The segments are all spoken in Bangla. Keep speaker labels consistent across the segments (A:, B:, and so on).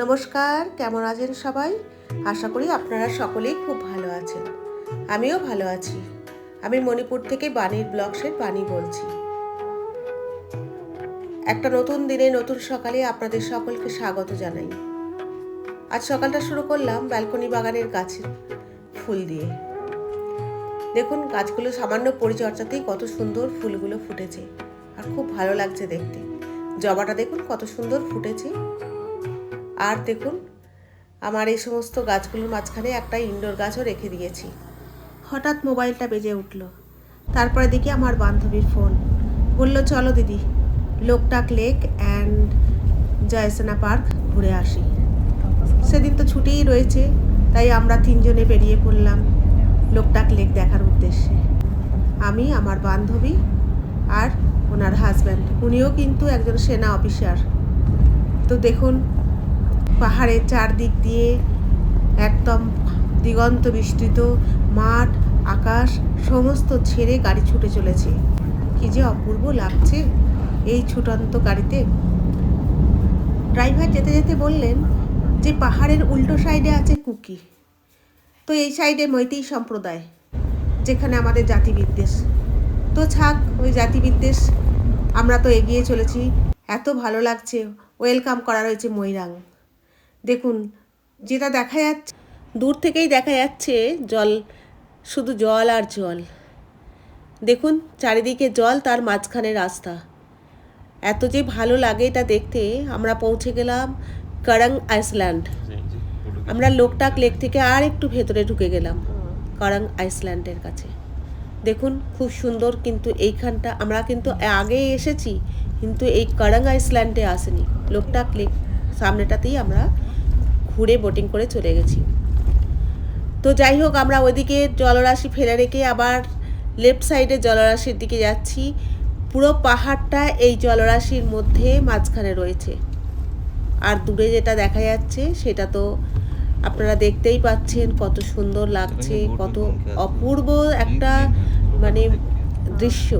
A: নমস্কার, কেমন আছেন সবাই? আশা করি আপনারা সকলেই খুব ভালো আছেন। আমিও ভালো আছি। আমি মণিপুর থেকে বাণীর ব্লগসের বাণী বলছি। একটা নতুন দিনে, নতুন সকালে আপনাদের সকলকে স্বাগত জানাই। আজ সকালটা শুরু করলাম ব্যালকনি বাগানের গাছের ফুল দিয়ে। দেখুন, গাছগুলো সামান্য পরিচর্যাতেই কত সুন্দর ফুলগুলো ফুটেছে। আর খুব ভালো লাগছে দেখতে। জবাটা দেখুন কত সুন্দর ফুটেছে। আর দেখুন, আমার এই সমস্ত গাছগুলোর মাঝখানে একটা ইনডোর গাছও রেখে দিয়েছি। হঠাৎ মোবাইলটা বেজে উঠল। তারপরে দেখি আমার বান্ধবীর ফোন বলল, চলো দিদি, Loktak lake and Joysena park ঘুরে আসি। সেদিন তো ছুটিই রয়েছে, তাই আমরা তিনজনে বেরিয়ে পড়লাম লোকটাক লেক দেখার উদ্দেশ্যে। আমি, আমার বান্ধবী আর ওনার হাজব্যান্ড উনিও কিন্তু একজন সেনা অফিসার তো দেখুন পাহাড়ের চারদিক দিয়ে একদম দিগন্ত বিস্তৃত, মাঠ, আকাশ, সমস্ত ছেড়ে গাড়ি ছুটে চলেছে। কি যে অপূর্ব লাগছে এই ছুটন্ত গাড়িতে। ড্রাইভার যেতে যেতে বললেন যে পাহাড়ের উল্টো সাইডে আছে কুকি। তো এই সাইডে মৈতেই সম্প্রদায়, যেখানে আমাদের জাতিবিদ্বেষ। তো ছাক, ওই জাতিবিদ্বেষ, আমরা তো এগিয়ে চলেছি। এত ভালো লাগছে। ওয়েলকাম করা রয়েছে ময়রাং। দেখুন যেটা দেখা যাচ্ছে দূর থেকেই দেখা যাচ্ছে জল শুধু জল আর জল। দেখুন চারিদিকে জল তার মাঝখানে রাস্তা। এত যে ভালো লাগে এটা দেখতে আমরা পৌঁছে গেলাম কারাং আইসল্যান্ড। আমরা লোকটাক লেক থেকে আর একটু ভেতরে ঢুকে গেলাম কারাং আইসল্যান্ডের কাছে। দেখুন খুব সুন্দর কিন্তু এইখানটা আমরা কিন্তু আগে এসেছি কিন্তু এই কারাং আইসল্যান্ডে আসেনি। লোকটাক লেক সামনেটাতেই আমরা ঘুরে বোটিং করে চলে গেছি। তো যাই হোক আমরা ওইদিকে জলরাশি ফেলে রেখে আবার লেফট সাইডে জলরাশির দিকে যাচ্ছি। পুরো পাহাড়টা এই জলরাশির মধ্যে মাঝখানে রয়েছে। আর দূরে যেটা দেখা যাচ্ছে সেটা তো আপনারা দেখতেই পাচ্ছেন কত সুন্দর লাগছে কত অপূর্ব একটা মানে দৃশ্য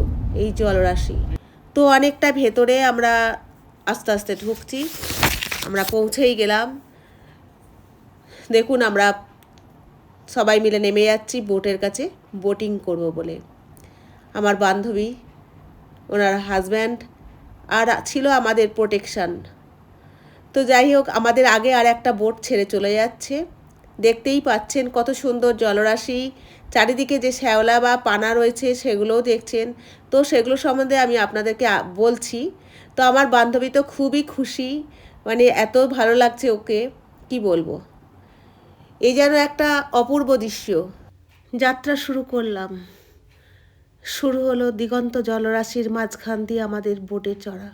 A: এই জলরাশি। তো অনেকটা ভেতরে আমরা আস্তে আস্তে ঢুকছি। আমরা পৌঁছেই গেলাম। দেখুন, আমরা সবাই মিলে নেমে যাচ্ছি বোটের কাছে, বোটিং করব বলে। আমার বান্ধবী, ওনার হাজব্যান্ড আর ছিল আমাদের প্রোটেকশান তো যাই হোক, আমাদের আগে আর একটা বোট ছেড়ে চলে যাচ্ছে। দেখতেই পাচ্ছেন কত সুন্দর জলরাশি, চারিদিকে যে শ্যাওলা বা পানা রয়েছে সেগুলোও দেখছেন। তো সেগুলো সম্বন্ধে আমি আপনাদেরকে বলছি। তো আমার বান্ধবী তো খুবই খুশি মানে এত ভালো লাগছে ওকে, কি বলব? এই যেন একটা অপূর্ব দৃশ্য। যাত্রা শুরু করলাম। শুরু হলো দিগন্ত জলরাশির মাঝখান দিয়ে আমাদের বোটে চড়া।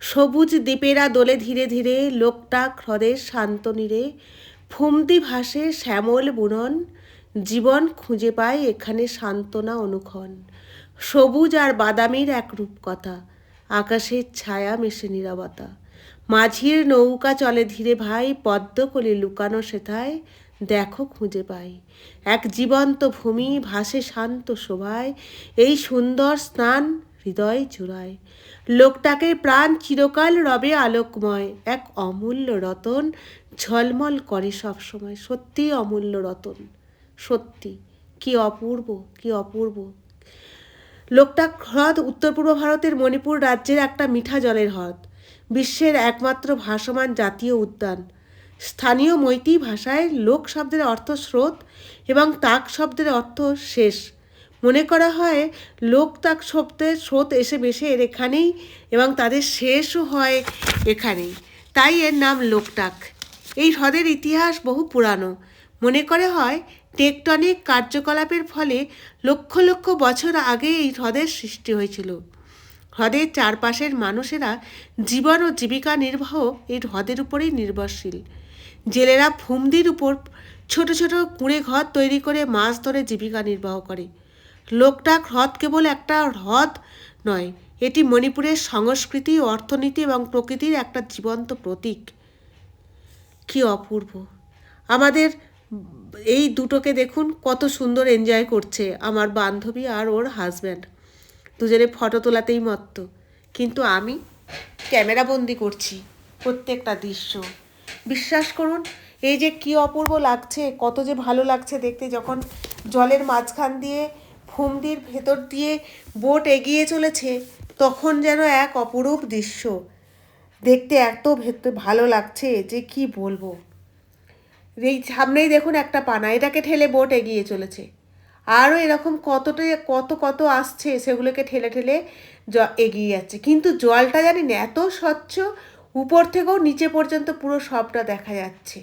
A: সবুজ দ্বীপেরা দোলে ধীরে ধীরে লোকটাক হ্রদের শান্ত নীরে, ফুমতি ভাসে শ্যামল বুনন, জীবন খুঁজে পায় এখানে সান্ত্বনা অনুক্ষণ। সবুজ আর বাদামির এক রূপকথা, আকাশের ছায়া মেশে নীরবতা। মাঝির নৌকা চলে ধীরে ভাই পদ্মকলি লুকানো সেথায়, দেখো খুঁজে পাই। এক জীবন্ত ভূমি ভাসে শান্ত শোভায়, এই সুন্দর স্নান হৃদয় চূড়ায়। লোকটাকে প্রাণ চিরকাল রবে আলোকময়, এক অমূল্য রতন ঝলমল করে সবসময় সত্যি অমূল্য রতন, সত্যি। কি অপূর্ব কি অপূর্ব। লোকটা হ্রদ উত্তর পূর্ব ভারতের মণিপুর রাজ্যের একটা মিঠা জলের হ্রদ। বিশ্বের একমাত্র ভাসমান জাতীয় উদ্যান। স্থানীয় মৈতী ভাষায় লোক শব্দের অর্থ স্রোত এবং তাক শব্দের অর্থ শেষ। মনে করা হয়, লোক তাক শব্দের স্রোত এসে বেশে এর এখানেই এবং তাদের শেষও হয় এখানেই। তাই এর নাম লোকটাক। এই হ্রদের ইতিহাস বহু পুরানো। মনে করে হয়, টেকটনিক কার্যকলাপের ফলে লক্ষ লক্ষ বছর আগে এই হ্রদের সৃষ্টি হয়েছিল। হ্রদের চারপাশের মানুষেরা জীবন ও জীবিকা নির্বাহ এই হ্রদের উপরেই নির্ভরশীল। জেলেরা ফুমদির উপর ছোট ছোট কুঁড়ে ঘর তৈরি করে মাছ ধরে জীবিকা নির্বাহ করে। লোকটাক হ্রদ কেবল একটা হ্রদ নয়, এটি মণিপুরের সংস্কৃতি, অর্থনীতি এবং প্রকৃতির একটা জীবন্ত প্রতীক। কি অপূর্ব! আমাদের এই দুটোকে দেখুন, কত সুন্দর এনজয় করছে আমার বান্ধবী আর ওর হাজব্যান্ড দুজনে ফটো তোলাতেই মত্ত। কিন্তু আমি ক্যামেরা বন্দি করছি প্রত্যেকটা দৃশ্য। বিশ্বাস করুন, এই যে কি অপূর্ব লাগছে, কত যে ভালো লাগছে দেখতে যখন জলের মাঝখান দিয়ে ফুমদির ভেতর দিয়ে বোট এগিয়ে চলেছে, তখন যেন এক অপরূপ দৃশ্য। দেখতে এত ভেতর ভালো লাগছে যে কি বলব। এই সামনেই দেখুন একটা পানা, এটাকে ঠেলে বোট এগিয়ে চলেছে। আরও এরকম কতটা, কত কত আসছে সেগুলোকে ঠেলে ঠেলে জ, এগিয়ে যাচ্ছে। কিন্তু জলটা জানি না এত স্বচ্ছ, উপর থেকেও নিচে পর্যন্ত পুরো সবটা দেখা যাচ্ছে।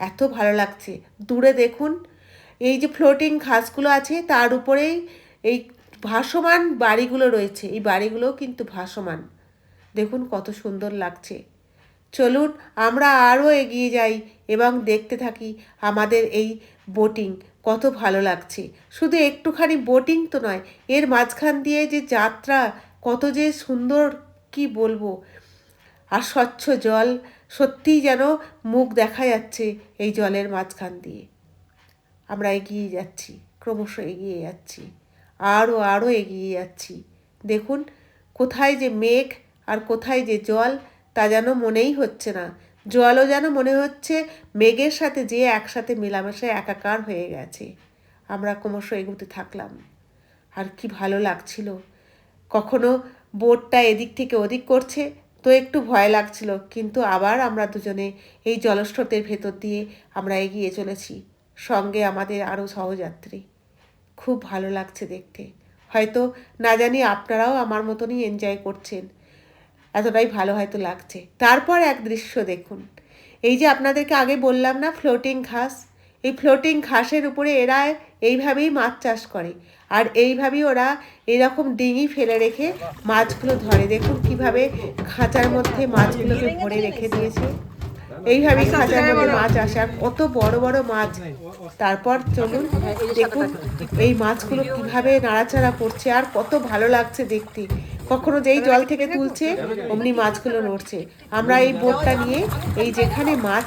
A: এত ভালো লাগছে। দূরে দেখুন, এই যে ফ্লোটিং ঘাসগুলো আছে, তার উপরেই এই ভাসমান বাড়িগুলো রয়েছে। এই বাড়িগুলোও কিন্তু ভাসমান। দেখুন কত সুন্দর লাগছে। চলুন আমরা আরও এগিয়ে যাই এবং দেখতে থাকি আমাদের এই বোটিং, কত ভালো লাগছে। শুধু একটুখানি বোটিং তো নয়, এর মাঝখান দিয়ে যে যাত্রা, কত যে সুন্দর, কি বলব? আর স্বচ্ছ জল, সত্যিই যেন মুখ দেখা যাচ্ছে এই জলের মাঝখান দিয়ে। আমরা এগিয়ে যাচ্ছি, ক্রমশ এগিয়ে যাচ্ছি, আরও আরও এগিয়ে যাচ্ছি। দেখুন, কোথায় যে মেঘ আর কোথায় যে জল তা যেন মনেই হচ্ছে না। জলও যেন মনে হচ্ছে মেঘের সাথে যে একসাথে মেলামেশায় একাকার হয়ে গেছে। আমরা ক্রমশ এগোতে থাকলাম। আর কি ভালো লাগছিল। কখনো বোটটা এদিক থেকে ওদিক করছে তো একটু ভয় লাগছিল, কিন্তু আবার আমরা দুজনে এই জলস্রোতের ভেতর দিয়ে আমরা এগিয়ে চলেছি, সঙ্গে আমাদের আরও সহযাত্রী। খুব ভালো লাগছে দেখতে। হয়তো না জানি আপনারাও আমার মতনই এনজয় করছেন। এতটাই ভালো হয়তো লাগছে। তারপর এক দৃশ্য দেখুন। এই যে আপনাদেরকে আগে বললাম না ফ্লোটিং ঘাস? এই ফ্লোটিং ঘাসের উপরে এরা এইভাবেই মাছ চাষ করে। আর এইভাবেই ওরা এরকম ডিঙি ফেলে রেখে মাছগুলো ধরে। দেখুন কীভাবে খাঁচার মধ্যে মাছগুলোকে ভরে রেখে দিয়েছে। এইভাবেই খাঁচার মধ্যে মাছ আসে। আর কত বড় বড় মাছ। তারপর চলুন দেখুন এই মাছগুলো কীভাবে নাড়াচাড়া করছে। আর কত ভালো লাগছে দেখতে। কখনো যেই জল থেকে তুলছে, অমনি মাছগুলো নড়ছে। আমরা এই বোটটা নিয়ে এই যেখানে মাছ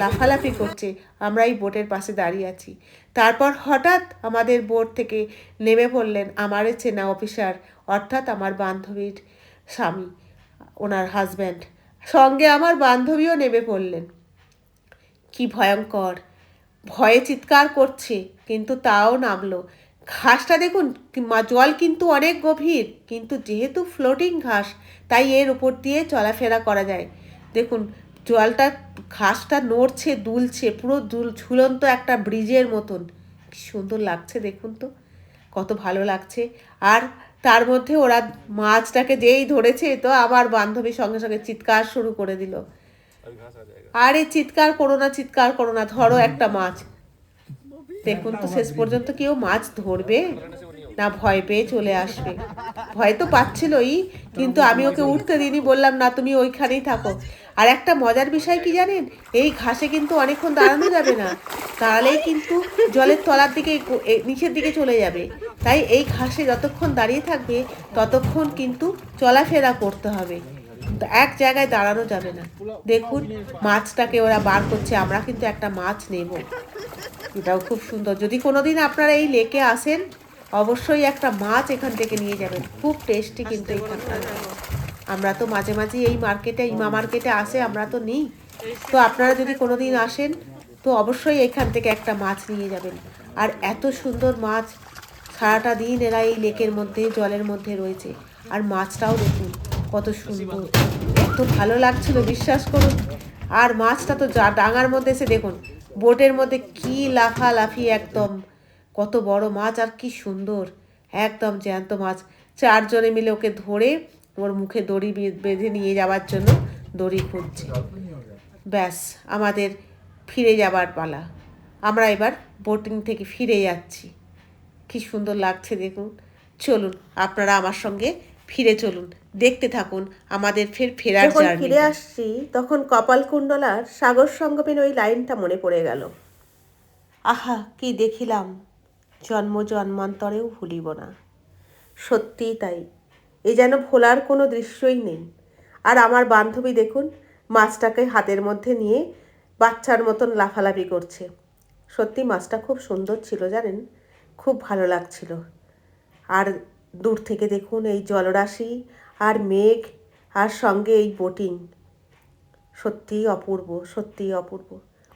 A: লাফালাফি করছে, আমরা এই বোটের পাশে দাঁড়িয়ে আছি। তারপর হঠাৎ আমাদের বোট থেকে নেমে পড়লেন আমার চেনা অফিসার, অর্থাৎ আমার বান্ধবীর স্বামী, ওনার হাজব্যান্ড সঙ্গে আমার বান্ধবীও নেমে পড়লেন। কি ভয়ঙ্কর। ভয়ে চিৎকার করছে, কিন্তু তাও নামলো। ঘাসটা দেখুন জল কিন্তু অনেক গভীর কিন্তু যেহেতু ফ্লোটিং ঘাস তাই এর উপর দিয়ে চলাফেরা করা যায়। দেখুন জলটা ঘাসটা নড়ছে দুলছে পুরো দুল ঝুলন্ত একটা ব্রিজের মতন। কি সুন্দর লাগছে দেখুন তো কত ভালো লাগছে। আর তার মধ্যে ওরা মাছটাকে যেই ধরেছে তো আমার বান্ধবী সঙ্গে সঙ্গে চিৎকার শুরু করে দিল। আরে চিৎকার করো না চিৎকার করো না ধরো একটা মাছ। দেখুন তো শেষ পর্যন্ত কেউ মাছ ধরবে না ভয় পেয়ে চলে আসবে। ভয় তো পাচ্ছিলই কিন্তু আমি ওকে উঠতে দিইনি বললাম না তুমি ওইখানেই থাকো। আর একটা মজার বিষয় কি জানেন? এই ঘাসে কিন্তু অনেকক্ষণ দাঁড়ানো যাবে না দাঁড়ালেই কিন্তু জলের তলার দিকে নিচের দিকে চলে যাবে। তাই এই ঘাসে যতক্ষণ দাঁড়িয়ে থাকবে ততক্ষণ কিন্তু চলাফেরা করতে হবে। এক জায়গায় দাঁড়ানো যাবে না। দেখুন মাছটাকে ওরা বার করছে আমরা কিন্তু একটা মাছ নেব। এটাও খুব সুন্দর। যদি কোনোদিন আপনারা এই লেকে আসেন অবশ্যই একটা মাছ এখান থেকে নিয়ে যাবেন। খুব টেস্টি কিন্তু এখানকার আমরা তো মাঝে মাঝে এই মার্কেটে ইমা মার্কেটে আসে আমরা তো নিই। তো আপনারা যদি কোনোদিন আসেন তো অবশ্যই এখান থেকে একটা মাছ নিয়ে যাবেন। আর এত সুন্দর মাছ সারাটা দিন এরা এই লেকের মধ্যে জলের মধ্যে রয়েছে। আর মাছটাও দেখুন কত সুন্দর। এত ভালো লাগছিল বিশ্বাস করুন। আর মাছটা তো যা ডাঙার মধ্যে এসে দেখুন বোটের মধ্যে কি লাফালাফি একদম। কত বড় মাছ আর কি সুন্দর। একদম জ্যান্ত মাছ। চারজনে মিলে ওকে ধরে ওর মুখে দড়ি বেঁধে নিয়ে যাওয়ার জন্য দড়ি খুঁজছে। ব্যাস, আমাদের ফিরে যাবার পালা। আমরা এবার বোটিং থেকে ফিরে যাচ্ছি। কি সুন্দর লাগছে দেখুন। চলুন, আপনারা আমার সঙ্গে ফিরে চলুন দেখতে থাকুন আমাদের ফের ফেরার
B: যখন ফিরে আসছি তখন কপালকুণ্ডলার সাগর সঙ্গমের ওই লাইনটা মনে পড়ে গেল।
A: আহা কি দেখিলাম! জন্ম জন্মান্তরেও ভুলিব না।
B: সত্যিই তাই এ যেন ভোলার কোনো দৃশ্যই নেই। আর আমার বান্ধবী দেখুন মাছটাকে হাতের মধ্যে নিয়ে বাচ্চার মতন লাফালাফি করছে। সত্যি মাছটা খুব সুন্দর ছিল জানেন খুব ভালো লাগছিল। আর দূর থেকে দেখুন এই জলরাশি আর মেঘ আর সঙ্গে এই বোটিং।
A: সত্যিই অপূর্ব সত্যিই অপূর্ব।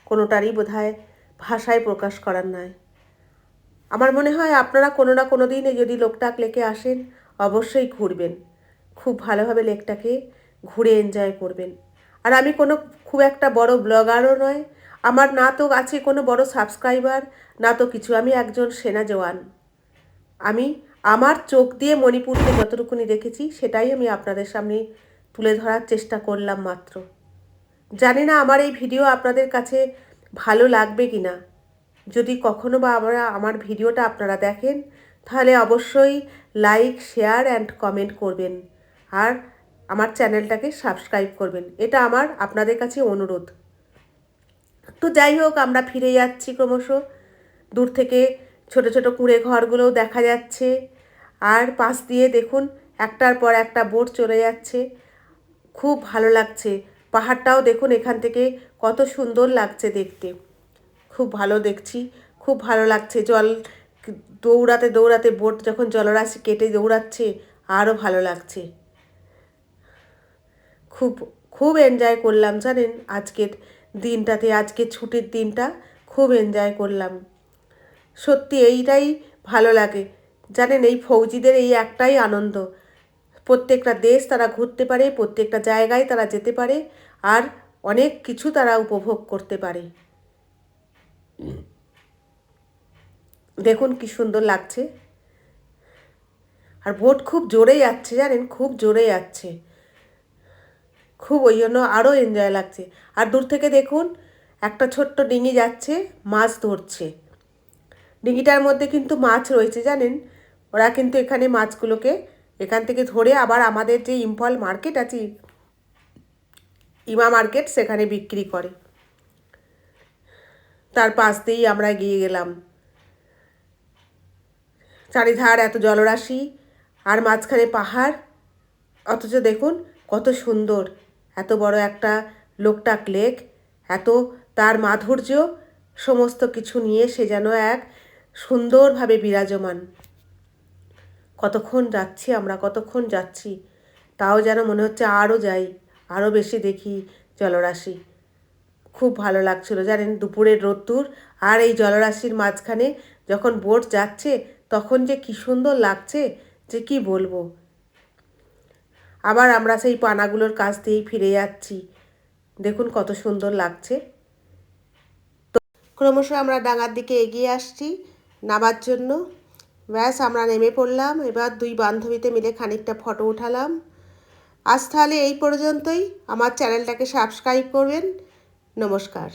A: কোনোটারই বোধহয় ভাষায় প্রকাশ করার নয় আমার মনে হয় আপনারা কোনো না কোনো দিনে যদি লোকটাক লেকে আসেন, অবশ্যই ঘুরবেন। খুব ভালোভাবে লেকটাকে ঘুরে এনজয় করবেন। আর আমি কোনো খুব একটা বড় ব্লগারও নয়, আমার না তো আছে কোনো বড় সাবস্ক্রাইবার না তো কিছু। আমি একজন সেনা জওয়ান। আমি আমার চোখ দিয়ে মণিপুরকে যতটুকুনি দেখেছি, সেটাই আমি আপনাদের সামনে তুলে ধরার চেষ্টা করলাম মাত্র। জানি না আমার এই ভিডিও আপনাদের কাছে ভালো লাগবে কি না। যদি কখনো বা আমরা, আমার ভিডিওটা আপনারা দেখেন, তাহলে অবশ্যই লাইক, শেয়ার অ্যান্ড কমেন্ট করবেন। আর আমার চ্যানেলটাকে সাবস্ক্রাইব করবেন। এটা আমার আপনাদের কাছে অনুরোধ। তো যাই হোক, আমরা ফিরে যাচ্ছি ক্রমশ। দূর থেকে ছোট ছোট কুঁড়ে ঘরগুলোও দেখা যাচ্ছে। আর পাশ দিয়ে দেখুন, একটার পর একটা বোট চলে যাচ্ছে। খুব ভালো লাগছে। পাহাড়টাও দেখুন এখান থেকে কত সুন্দর লাগছে দেখতে। খুব ভালো দেখছি, খুব ভালো লাগছে। জল দৌড়াতে দৌড়াতে বোট যখন জলরাশি কেটে দৌড়াচ্ছে, আরও ভালো লাগছে। খুব খুব এনজয় করলাম জানেন আজকের দিনটাতে আজকে ছুটির দিনটা খুব এনজয় করলাম। সত্যি এইটাই ভালো লাগে। জানেন, এই ফৌজিদের এই একটাই আনন্দ। প্রত্যেকটা দেশ তারা ঘুরতে পারে, প্রত্যেকটা জায়গায় তারা যেতে পারে, আর অনেক কিছু তারা উপভোগ করতে পারে। দেখুন কি সুন্দর লাগছে। আর বোট খুব জোরে যাচ্ছে, জানেন? খুব জোরে যাচ্ছে। খুব ওই জন্য আরও এনজয় লাগছে। আর দূর থেকে দেখুন, একটা ছোট্ট ডিঙি যাচ্ছে, মাছ ধরছে। ডিঙিটার মধ্যে কিন্তু মাছ রয়েছে, জানেন? ওরা কিন্তু এখানে মাছগুলোকে এখান থেকে ধরে আবার আমাদের যে ইম্ফল মার্কেট আছে, ইমা মার্কেট, সেখানে বিক্রি করে। তার পাশ দিয়েই আমরা গিয়ে গেলাম। চারিধার এত জলরাশি আর মাঝখানে পাহাড়। অথচ দেখুন, কত সুন্দর, এত বড় একটা লোকটাক লেক, এত তার মাধুর্য, সমস্ত কিছু নিয়ে সে যেন এক সুন্দরভাবে বিরাজমান। কতক্ষণ যাচ্ছি আমরা, কতক্ষণ যাচ্ছি, তাও যেন মনে হচ্ছে আরও যাই, আরও বেশি দেখি জলরাশি। খুব ভালো লাগছিল, জানেন, দুপুরের রোদ্দুর আর এই জলরাশির মাঝখানে যখন বোট যাচ্ছে, তখন যে কী সুন্দর লাগছে, যে কি বলব। আবার আমরা সেই পানাগুলোর কাছ দিয়েই ফিরে যাচ্ছি। দেখুন কত সুন্দর লাগছে। ক্রমশ আমরা ডাঙার দিকে এগিয়ে আসছি। নামার জন্য। ব্যাস, আমরা নেমে পড়লাম। এবার দুই বান্ধবীতে মিলে খানিকটা ফটো উঠালাম। আজ তাহলে এই পর্যন্তই। আমার চ্যানেলটাকে সাবস্ক্রাইব করবেন। নমস্কার।